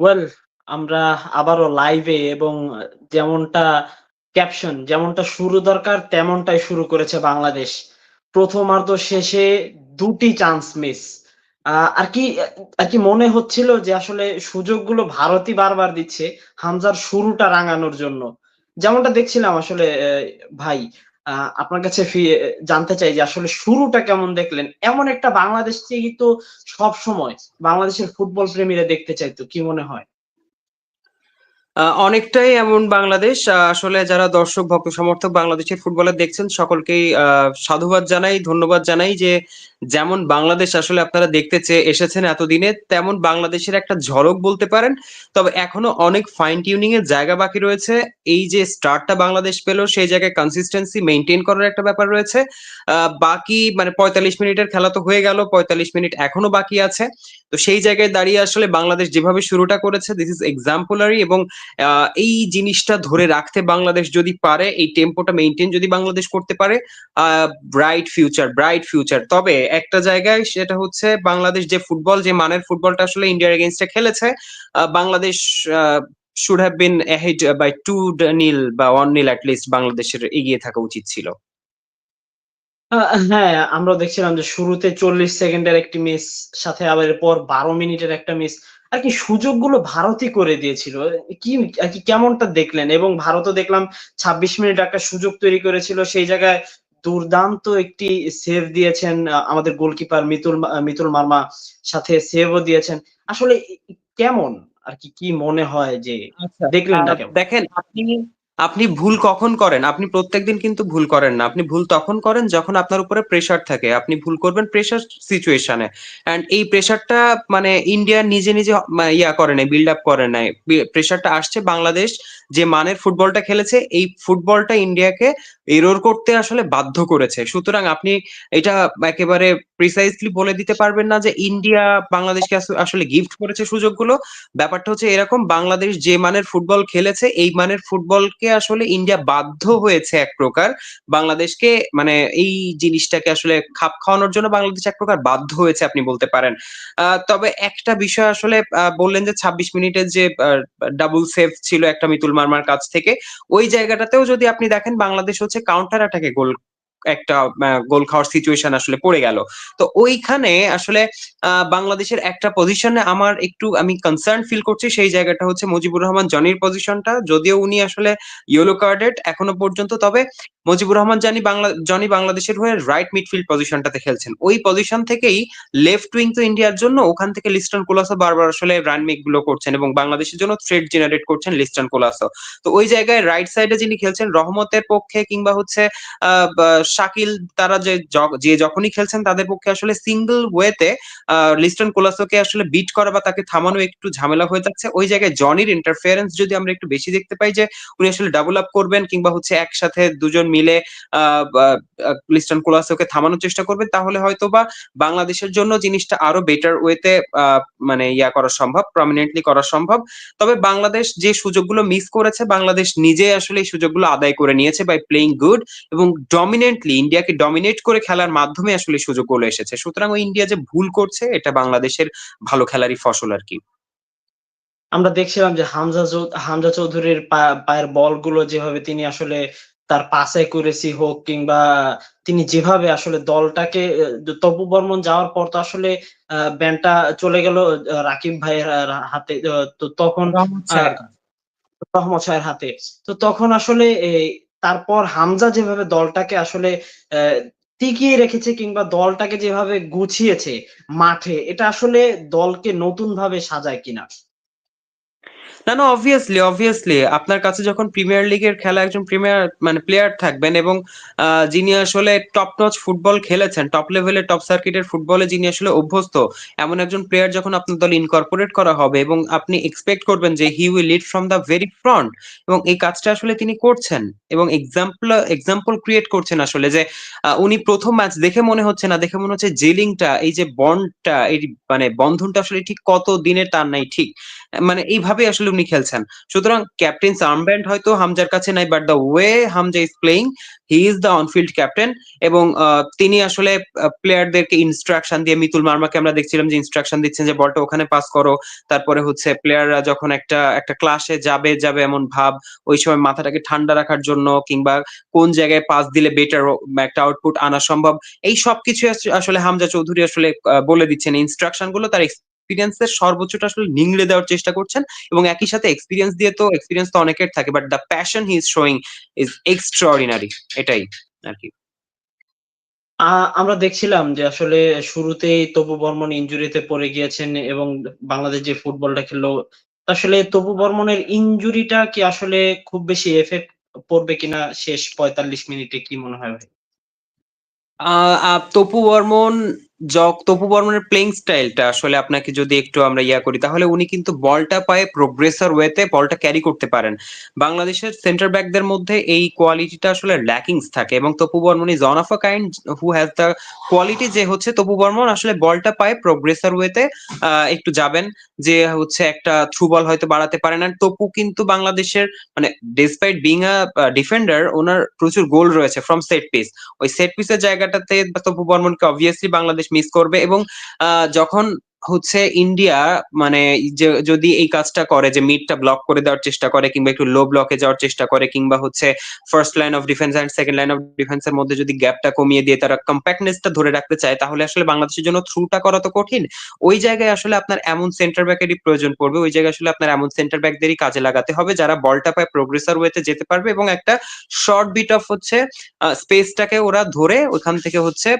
Well আমরা আবারও লাইভে এবং যেমনটা ক্যাপশন যেমনটা শুরু দরকার, তেমনটাই শুরু করেছে বাংলাদেশ। প্রথমার্ধ শেষে দুটি চান্স মিস। আর কি আর কি মনে হচ্ছিল যে আসলে সুযোগগুলো ভারতই বারবার দিচ্ছে, হামজার শুরুটা রাঙানোর জন্য। যেমনটা দেখছিলাম আসলে ভাই আপনার কাছে জানতে চাই যে আসলে শুরুটা কেমন দেখলেন? এমন একটা বাংলাদেশ থেকে তো সব সময় বাংলাদেশের ফুটবল প্রেমীরা দেখতে চাইতো। কি মনে হয়? অনেকটাই এমন বাংলাদেশ আসলে যারা দর্শক ভক্ত সমর্থক বাংলাদেশের ফুটবলার দেখছেন সকলকেই সাধুবাদ জানাই, ধন্যবাদ জানাই যে যেমন বাংলাদেশ আসলে আপনারা দেখতে চেয়ে এসেছেন এতদিনে তেমন বাংলাদেশের একটা ঝলক বলতে পারেন। তবে এখনও অনেক ফাইন টিউনিং এর জায়গা বাকি রয়েছে। এই যে স্টার্টটা বাংলাদেশ পেল সেই জায়গায় কনসিস্টেন্সি মেনটেন করার একটা ব্যাপার রয়েছে। বাকি মানে ৪৫ মিনিটের খেলা তো হয়ে গেল। ৪৫ মিনিট এখনও বাকি আছে। তো সেই জায়গায় দাঁড়িয়ে আসলে বাংলাদেশ যেভাবে শুরুটা করেছে দিস ইস এক্সাম্পলারি এবং এই জিনিসটা ধরে রাখতে বাংলাদেশ যদি পারে, এই টেম্পোটা মেইনটেইন যদি বাংলাদেশ করতে পারে, ব্রাইট ফিউচার, ব্রাইট ফিউচার। তবে একটা জায়গায় সেটা হচ্ছে বাংলাদেশ যে ফুটবল যে মানের ফুটবলটা আসলে ইন্ডিয়ার এগেইনস্ট এ খেলেছে, Bangladesh should have been ahead by 2 ডা নিল বা 1 নীল এট লিস্ট বাংলাদেশের এগিয়ে থাকা উচিত ছিল। হ্যাঁ, আমরা দেখছিলাম যে শুরুতে ৪০ সেকেন্ডের একটি মিস, সাথে আবার এরপর ১২ মিনিটের একটা মিস। আরকি সুযোগগুলো ভারতই করে দিয়েছিল। কি আরকি কেমনটা দেখলেন? এবং ভারতও দেখলাম ২৬ মিনিট একটা সুযোগ তৈরি করেছিল। সেই জায়গায় দুর্দান্ত একটি সেভ দিয়েছেন আমাদের গোলকিপার মিতুল মিতুল মার্মা। সাথে সেভও দিয়েছেন। আসলে কেমন? আর কি কি মনে হয় যে আচ্ছা, কেমন? দেখেন আপনি আপনি ভুল কখন করেন? আপনি প্রত্যেকদিন কিন্তু ভুল করেন না। আপনি ভুল তখন করেন যখন আপনার উপরে প্রেশার থাকে। আপনি ভুল করবেন প্রেশার সিচুয়েশন। অ্যান্ড এই প্রেশারটা মানে ইন্ডিয়া নিজে, নিজে ইয়া করে নাই, বিল্ড আপ করে নাই। প্রেশারটা আসছে বাংলাদেশ যে মানের ফুটবলটা খেলেছে, এই ফুটবলটা ইন্ডিয়াকে এরোর করতে আসলে বাধ্য করেছে। সুতরাং আপনি এটা একেবারে প্রিসাইজলি বলে দিতে পারবেন না যে ইন্ডিয়া বাংলাদেশকে আস আসলে গিফট করেছে সুযোগগুলো। ব্যাপারটা হচ্ছে এরকম বাংলাদেশ যে মানের ফুটবল খেলেছে, এই মানের ফুটবলকে আসলে ইন্ডিয়া বাধ্য হয়েছে এক প্রকার। বাংলাদেশকে মানে এই জিনিসটাকে আসলে খাপ খাওয়ানোর জন্য বাংলাদেশ এক প্রকার বাধ্য হয়েছে আপনি বলতে পারেন। তবে একটা বিষয় আসলে বললেন যে ২৬ মিনিটের যে ডাবল সেভ ছিল একটা মিতুল মার্মার কাছ থেকে। ওই জায়গাটাতেও যদি আপনি দেখেন বাংলাদেশ হচ্ছে কাউন্টার অ্যাটাকে গোল একটা গোল খাওয়ার সিচুয়েশন আসলে পড়ে গেল। তো ওইখানে আসলে বাংলাদেশের একটা পজিশনে আমার একটু আমি কনসার্ন ফিল করছি, সেই জায়গাটা হচ্ছে মুজিবুর রহমান, জনির পজিশনটা। যদিও উনি আসলে ইয়েলো কার্ডেড এখনও পর্যন্ত। তবে মুজিবুর রহমান, জানি বাংলা, জনি বাংলাদেশের হয়ে রাইট মিডফিল্ড পজিশনটাতে খেলছেন। ওই পজিশন থেকেই লেফট উইং তো ইন্ডিয়ার জন্য, ওখান থেকে লিস্টন কোলাসো বারবার আসলে রান মেকগুলো করছেন এবং বাংলাদেশের জন্য থ্রেট জেনারেট করছেন লিস্টন কোলাসো। তো ওই জায়গায় রাইট সাইডে যিনি খেলছেন, রহমতের পক্ষে কিংবা হচ্ছে শাকিল তারা যে যে যখনই খেলছেন তাদের পক্ষে আসলে সিঙ্গেল ওয়েতে লিস্টন কোলাসোকে আসলে বিট করা বা তাকে থামানো একটু ঝামেলা হয়ে যাচ্ছে। ওই জায়গায় জনির ইন্টারফিয়ারেন্স যদি আমরা একটু বেশি দেখতে পাই যে উনি আসলে ডাবল আপ করবেন কিংবা হচ্ছে একসাথে দুজন মিলে লিস্টন কোলাসোকে থামানোর চেষ্টা করবেন তাহলে হয়তো বা বাংলাদেশের জন্য জিনিসটা আরও বেটার ওয়েতে মানে ইয়া করা সম্ভব, প্রমিনেন্টলি করা সম্ভব। তবে বাংলাদেশ যে সুযোগগুলো মিস করেছে বাংলাদেশ নিজে আসলে এই সুযোগগুলো আদায় করে নিয়েছে বাই প্লেইং গুড এবং ডমিনেন্টলি ইন্ডিয়াকে ডমিনেট করে খেলার মাধ্যমে আসলে এই সুযোগগুলো এসেছে। সুতরাং ওই ইন্ডিয়া যে ভুল করছে এটা বাংলাদেশের ভালো খেলারই ফসল আরকি। আমরা দেখছিলাম যে হামজা হামজা চৌধুরীর পায়ের বলগুলো যেভাবে তিনি আসলে তার পাস অ্যাকুরেসি হোক কিংবা তিনি যেভাবে আসলে দলটাকে তপু বর্মন যাওয়ার পর তো আসলে আ ব্যানটা চলে গেল রাকিব ভাইয়ের হাতে। তো তখন রহমত শাহের হাতে। তো তখন আসলে তারপর হামজা যেভাবে দলটাকে আসলে টিকিয়ে রেখেছে কিংবা দলটাকে যেভাবে গুছিয়েছে মাঠে, এটা আসলে দলকে নতুন ভাবে সাজায় কিনা? না, না obviously, obviously আপনার কাছে যখন প্রিমিয়ার লিগের খেলা একজন প্রিমিয়ার মানে প্লেয়ার থাকবেন এবং যিনি আসলে টপ নচ ফুটবল খেলেছেন, টপ লেভেলের টপ সার্কিটের ফুটবলে যিনি আসলে অভ্যস্ত, এমন একজন প্লেয়ার যখন আপনার দল ইনকর্পোরেট করা হবে এবং আপনি এক্সপেক্ট করবেন যে he will lead from the very front এবং এই কাজটা আসলে তিনি করছেন এবং এক্সাম্পল এক্সাম্পল ক্রিয়েট করছেন আসলে যে উনি প্রথম ম্যাচ দেখে মনে হচ্ছে না, দেখে মনে হচ্ছে জেলিংটা এই যে বন্ডটা এই মানে বন্ধনটা আসলে ঠিক কত দিনের তার নাই ঠিক। মানে এইভাবে আসলে উনি খেলছেন। সুতরাং ক্যাপ্টেন্স আর্মব্যান্ড হয়তো হামজার কাছে নাই but the way Hamza is playing he is the onfield captain এবং তিনি আসলে প্লেয়ারদেরকে ইনস্ট্রাকশন দিয়ে মিতুল মার্মাকে আমরা দেখছিলাম যে ইনস্ট্রাকশন দিচ্ছেন যে বলটা ওখানে পাস করো তারপরে হচ্ছে প্লেয়াররা যখন একটা একটা ক্লাসে যাবে যাবে এমন ভাব, ওই সময় মাথাটাকে ঠান্ডা রাখার জন্য কিংবা কোন জায়গায় পাস দিলে বেটার একটা আউটপুট আনা সম্ভব, এই সবকিছু আসলে হামজা চৌধুরী আসলে বলে দিচ্ছেন ইনস্ট্রাকশনগুলো তার এক্সপিরিয়েন্সের সর্বোচ্চটা আসলে নিংড়ে দেওয়ার চেষ্টা করছেন এবং একই সাথে এক্সপিরিয়েন্স দিয়ে তো এক্সপিরিয়েন্স তো অনেকের থাকে but the passion he is showing is extraordinary এটাই আর কি আমরা দেখছিলাম যে আসলে শুরুতেই তপু বর্মন ইনজুরিতে পড়ে গিয়েছেন এবং বাংলাদেশ যে ফুটবলটা খেললো আসলে তপু বর্মনের ইনজুরিটা কি আসলে খুব বেশি এফেক্ট পড়বে কিনা শেষ পঁয়তাল্লিশ মিনিটে কি মনে হয় ভাই? তপু বর্মন য- তপু বর্মনের প্লেইং স্টাইলটা আসলে আপনাকে যদি একটু আমরা ইয়া করি, তাহলে উনি কিন্তু বলটা পায়ে প্রোগ্রেসর ওয়েতে বলটা ক্যারি করতে পারেন। বাংলাদেশের সেন্টার ব্যাকদের মধ্যে এই কোয়ালিটিটা আসলে ল্যাকিংস থাকে এবং Topu Barman is one of a kind who has the quality যে হচ্ছে তপু বর্মন আসলে বলটা পায়ে প্রোগ্রেসর ওয়েতে একটু যাবেন যে হচ্ছে একটা থ্রু বল হয়তো বাড়াতে পারেন। আর তপু কিন্তু বাংলাদেশের মানে ডিসপাইট বিং আ ডিফেন্ডার ওনার প্রচুর গোল রয়েছে ফ্রম সেট পিস ওই সেট পিসের জায়গাটাতে তপু বর্মনকে অবভিয়াসলি বাংলাদেশ মিস করবে এবং যখন হচ্ছে ইন্ডিয়া মানে যদি এই কাজটা করে যে মিডটা ব্লক করে দেওয়ার চেষ্টা করে কিংবা একটু লো ব্লকে যাওয়ার চেষ্টা করে কিংবা হচ্ছে first line of defence and second line of ডিফেন্সের মধ্যে যদি গ্যাপটা কমিয়ে দিয়ে তারা কম্প্যাক্টনেসটা ধরে রাখতে চায়, তাহলে আসলে বাংলাদেশের জন্য থ্রুটা করা তো কঠিন। ওই জায়গায় আসলে আপনার এমন সেন্টার ব্যাকেরই প্রয়োজন পড়বে, ওই জায়গায় আসলে আপনার এমন সেন্টার ব্যাকদেরই কাজে লাগাতে হবে যারা বলটা পায় প্রোগ্রেসর ওয়েতে যেতে পারবে এবং একটা শর্ট বিট অফ হচ্ছে স্পেসটাকে ওরা ধরে ওখান থেকে হচ্ছে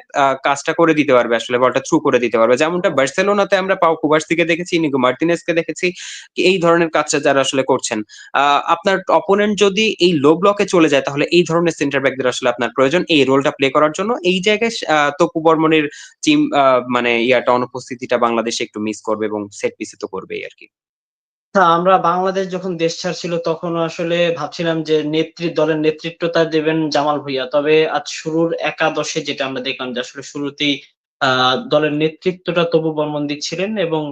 কাজটা করে দিতে পারবে আসলে, বলটা থ্রু করে দিতে পারবে। যেমনটা বার্সেলোনাতে আমরা পাও কুবার্সিকে দেখেছি নিগো মার্টিনেসকে দেখেছি এই ধরনের কাজটা যারা আসলে করছেন। আপনার অপোনেন্ট যদি এই লো ব্লকে চলে যায়, তাহলে এই ধরনের সেন্টার ব্যাকদের আসলে আপনার প্রয়োজন এই রোলটা প্লে করার জন্য। এই জায়গায় তপু বর্মনের টিম মানে ইয়াটা, অনুপস্থিতিটা বাংলাদেশে একটু মিস করবে এবং সেট পিসে তো করবেই আর কি। আমরা বাংলাদেশ যখন দেশ ছাড়ছিল, তখন আসলে ভাবছিলাম যে নেতৃ দলের নেতৃত্বটা দেবেন জামাল ভুঁইয়া। তবে আজ শুরুর একাদশে যেটা আমরা দেখলাম যে আসলে শুরুতেই দলের নেতৃত্বটা তবু বর্মন দিচ্ছিলেন এবং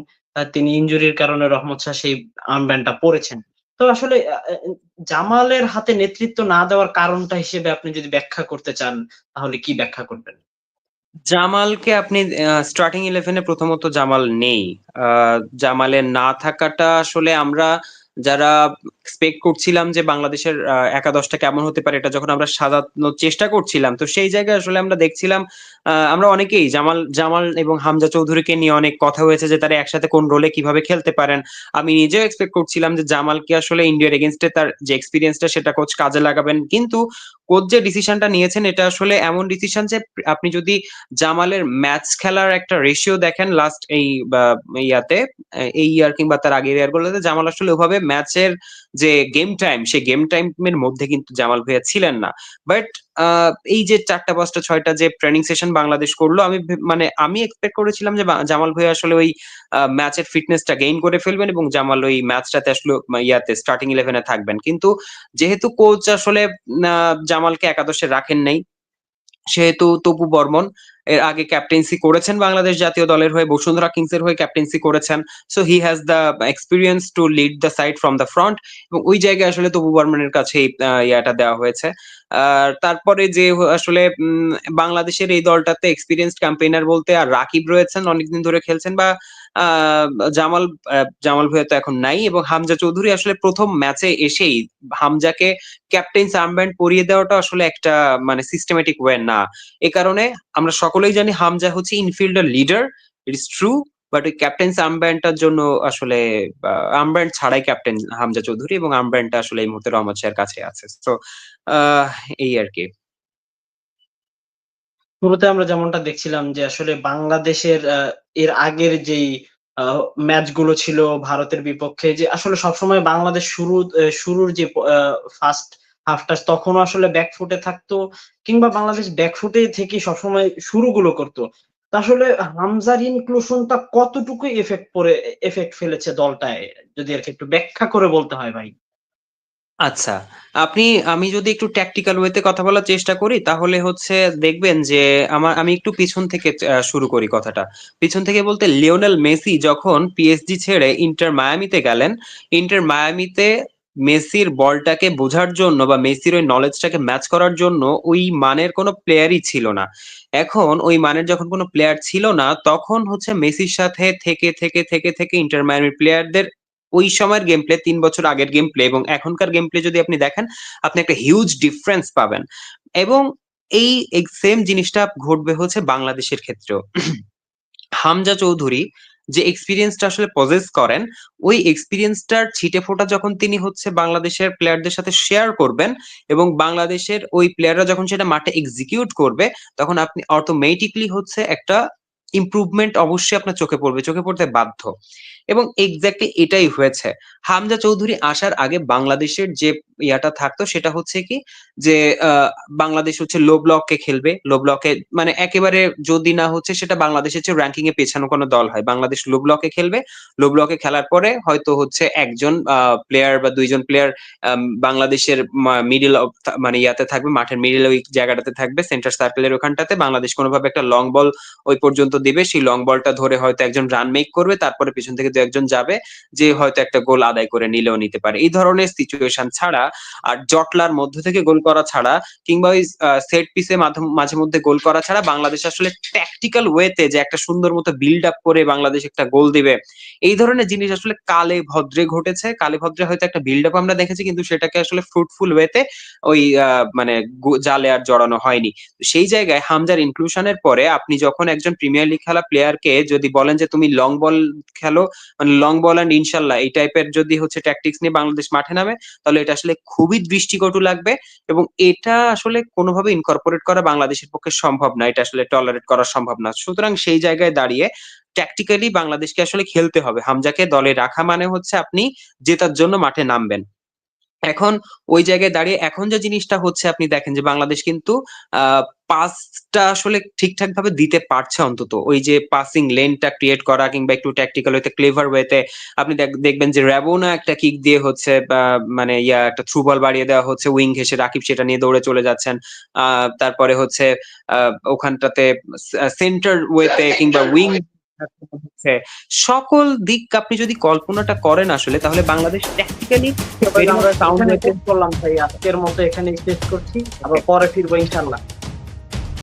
তিনি ইনজুরির কারণে রহমত শাহ সেই আর্মব্যান্ডটা পরেছেন তো আসলে জামালের হাতে নেতৃত্ব না দেওয়ার কারণটা হিসেবে আপনি যদি ব্যাখ্যা করতে চান, তাহলে কি ব্যাখ্যা করবেন? জামালকে আপনি স্টার্টিং ইলেভেনে প্রথমত জামাল নেই। জামালের না থাকাটা আসলে আমরা যারা এক্সপেক্ট করছিলাম যে বাংলাদেশের একাদশটা কেমন হতে পারে, এটা যখন আমরা সাজানোর চেষ্টা করছিলাম, তো সেই জায়গায় আসলে আমরা দেখছিলাম আমরা অনেকেই, জামাল জামাল এবং হামজা চৌধুরীকে নিয়ে অনেক কথা হয়েছে যে তারা একসাথে কোন রোলে কীভাবে খেলতে পারেন। আমি নিজেও এক্সপেক্ট করছিলাম যে জামালকে আসলে ইন্ডিয়ার এগেনস্টে তার যে এক্সপিরিয়েন্সটা সেটা কোচ কাজে লাগাবেন। কিন্তু কোচ যে ডিসিশনটা নিয়েছেন, এটা আসলে এমন ডিসিশন যে আপনি যদি জামালের ম্যাচ খেলার একটা রেশিও দেখেন লাস্ট এই ইয়াতে, এই ইয়ার কিংবা তার আগের ইয়ার গুলোতে, জামাল আসলে ওভাবে ম্যাচের যে গেম টাইম সেই গেম টাইমের মধ্যে কিন্তু জামাল ভাইয়া ছিলেন না। বাট এই যে চারটা, পাঁচটা, ছয়টা যে ট্রেনিং সেশন বাংলাদেশ করল, আমি মানে আমি এক্সপেক্ট করেছিলাম যে জামাল ভাইয়া আসলে ওই ম্যাচের ফিটনেসটা গেইন করে ফেলবেন এবং জামাল ওই ম্যাচটাতে আসলে ইয়াতে স্টার্টিং ইলেভেনে থাকবেন। কিন্তু যেহেতু কোচ আসলে জামালকে একাদশে রাখেন নাই সেহেতু তপু বর্মন এর আগে ক্যাপ্টেন্সি করেছেন বাংলাদেশ জাতীয় দলের হয়ে, বসুন্ধরা কিংস এর হয়ে ক্যাপ্টেন্সি করেছেন। So he has the experience to lead the side from the front এবং ওই জায়গায় আসলে তপু বর্মনের কাছে ইয়াটা দেওয়া হয়েছে। আর তারপরে যে আসলে বাংলাদেশের এই দলটাতে এক্সপিরিয়েন্সড ক্যাম্পেইনার বলতে আর রাকিব রয়েছেন, অনেকদিন ধরে খেলছেন বা জামাল জামাল ভুঁইয়া তো এখন নাই এবং হামজা চৌধুরী আসলে প্রথম ম্যাচে এসেই হামজাকে ক্যাপ্টেন্স আর্মব্যান্ড পরিয়ে দেওয়াটা আসলে একটা মানে সিস্টেমেটিক ওয়ে না। এ কারণে আমরা সকলেই জানি হামজা হচ্ছে infielder leader it is true but ওই ক্যাপ্টেন্স আর্মব্যান্ডটার জন্য আসলে আর্মব্যান্ড ছাড়াই ক্যাপ্টেন হামজা চৌধুরী এবং আর্মব্যান্ডটা আসলে এই মুহূর্তে রহমত শাহের কাছে আছে। তো এই আর কি। শুরুতে আমরা যেমনটা দেখছিলাম যে আসলে বাংলাদেশের এর আগের যেই ম্যাচগুলো ছিল ভারতের বিপক্ষে যে আসলে সবসময় বাংলাদেশ শুরু শুরুর যে ফার্স্ট হাফটা তখনও আসলে ব্যাকফুটে থাকতো কিংবা বাংলাদেশ ব্যাকফুটে থেকে সবসময় শুরুগুলো করতো। আসলে হামজার ইনক্লুশনটা কতটুকু এফেক্ট পরে এফেক্ট ফেলেছে দলটায়? যদি আর কি একটু ব্যাখ্যা করে বলতে হয় ভাই। আচ্ছা আপনি, আমি যদি একটু ট্যাকটিক্যাল ওয়েতে কথা বলার চেষ্টা করি, তাহলে হচ্ছে দেখবেন যে আমার, আমি একটু পিছন থেকে শুরু করি কথাটা। পিছন থেকে বলতে লিওনেল মেসি যখন পিএসজি ছেড়ে ইন্টার মায়ামিতে গেলেন ইন্টার মায়ামিতে মেসির বলটাকে বোঝার জন্য বা মেসির ওই নলেজটাকে ম্যাচ করার জন্য ওই মানের কোনো প্লেয়ারই ছিল না। এখন ওই মানের যখন কোনো প্লেয়ার ছিল না, তখন হচ্ছে মেসির সাথে থেকে থেকে থেকে থেকে ইন্টার মায়ামির প্লেয়ারদের ওই সময়ের গেম প্লে তিন বছর আগের গেম প্লে এবং এখনকার গেম প্লে যদি আপনি দেখেন, আপনি একটা হিউজ ডিফারেন্স পাবেন। এবং এই সেম জিনিসটা ঘটবে হচ্ছে বাংলাদেশের ক্ষেত্রেও। হামজা চৌধুরী যে এক্সপিরিয়েন্সটা আসলে পজেস করেন, ওই এক্সপিরিয়েন্সটার ছিটে ফোটা যখন তিনি হচ্ছে বাংলাদেশের প্লেয়ারদের সাথে শেয়ার করবেন এবং বাংলাদেশের ওই প্লেয়াররা যখন সেটা মাঠে এক্সিকিউট করবে, তখন আপনি অটোমেটিকলি হচ্ছে একটা ইমপ্রুভমেন্ট অবশ্যই আপনার চোখে পড়বে, চোখে পড়তে বাধ্য। এবং এক্স্যাক্টলি এটাই হয়েছে। হামজা চৌধুরী আসার আগে বাংলাদেশের যে ইয়াটা থাকতো, সেটা হচ্ছে কি যে বাংলাদেশ হচ্ছে লো ব্লকে খেলবে। লো ব্লকে মানে একেবারে যদি না হচ্ছে, সেটা বাংলাদেশের চেয়ে র্যাঙ্কিং এ পেছানো কোনো দল হয়। বাংলাদেশ লো ব্লকে খেলবে। লো ব্লকে খেলার পরে হয়তো হচ্ছে একজন প্লেয়ার বা দুইজন প্লেয়ার বাংলাদেশের মিডিল মানে ইয়াতে থাকবে, মাঠের মিডিল ওই জায়গাটাতে থাকবে সেন্টার সার্কেলের ওখানটাতে। বাংলাদেশ কোনোভাবে একটা লং বল ওই পর্যন্ত দিবে। সেই লং বলটা ধরে হয়তো একজন রান মেক করবে, তারপরে পিছন থেকে দু একজন যাবে, যে হয়তো একটা গোল আদায় করে নিলেও নিতে পারে। এই ধরনের সিচুয়েশন ছাড়া আর জটলার মধ্য থেকে গোল করা ছাড়া কিংবা ওই সেট পিসে মাঝে মধ্যে গোল করা ছাড়া বাংলাদেশ আসলে ট্যাকটিক্যাল ওয়েতে যে একটা সুন্দর মতো বিল্ড আপ করে বাংলাদেশ একটা গোল দিবে। এই ধরনের জিনিস আসলে কালে ভদ্রে ঘটেছে। কালে ভদ্রে হয়তো একটা বিল্ড আপ আমরা দেখেছি, কিন্তু সেটাকে আসলে ফ্রুটফুল ওয়েতে ওই মানে জালে আর জড়ানো হয়নি। সেই জায়গায় হামজার ইনক্লুশনের পরে আপনি যখন একজন প্রিমিয়ার লিগ খেলা প্লেয়ারকে যদি বলেন যে, তুমি লং বল খেলো মানে লং বল অ্যান্ড ইনশাল্লাহ এই টাইপের যদি হচ্ছে ট্যাকটিক্স নিয়ে বাংলাদেশ মাঠে নামে, তাহলে এটা আসলে খুবই দৃষ্টিকটু লাগবে এবং এটা আসলে কোনোভাবে ইনকর্পোরেট করা বাংলাদেশের পক্ষে সম্ভব না, এটা আসলে টলারেট করা সম্ভব না। সুতরাং সেই জায়গায় দাঁড়িয়ে ট্যাকটিক্যালি বাংলাদেশকে আসলে খেলতে হবে। হামজাকে দলে রাখা মানে হচ্ছে আপনি জেতার জন্য মাঠে নামবেন। এখন ওই জায়গায় দাঁড়িয়ে এখন যে জিনিসটা হচ্ছে আপনি দেখেন যে বাংলাদেশ কিন্তু পাসটা আসলে ঠিকঠাক ভাবে দিতে পারছে অন্তত। ওই যে পাসিং লেনটা ক্রিয়েট করা কিংবা একটু ট্যাকটিক্যাল ওয়েতে ক্লেভার ওয়েতে আপনি দেখ- দেখবেন যে র্যাবোনা একটা কিক দিয়ে হচ্ছে মানে ইয়া একটা থ্রু বল বাড়িয়ে দেওয়া হচ্ছে উইং ঘেসে রাকিব সেটা নিয়ে দৌড়ে চলে যাচ্ছেন। তারপরে হচ্ছে ওখানটাতে সেন্টার ওয়েতে কিংবা উইং হচ্ছে। সকল দিক আপনি যদি কল্পনাটা করেন আসলে তাহলে বাংলাদেশ ট্যাকটিক্যালি আমরা সাউন্ড করলাম ভাই আজকের মতো এখানে শেষ করছি আবার পরে ফিরবো ইনশাল্লাহ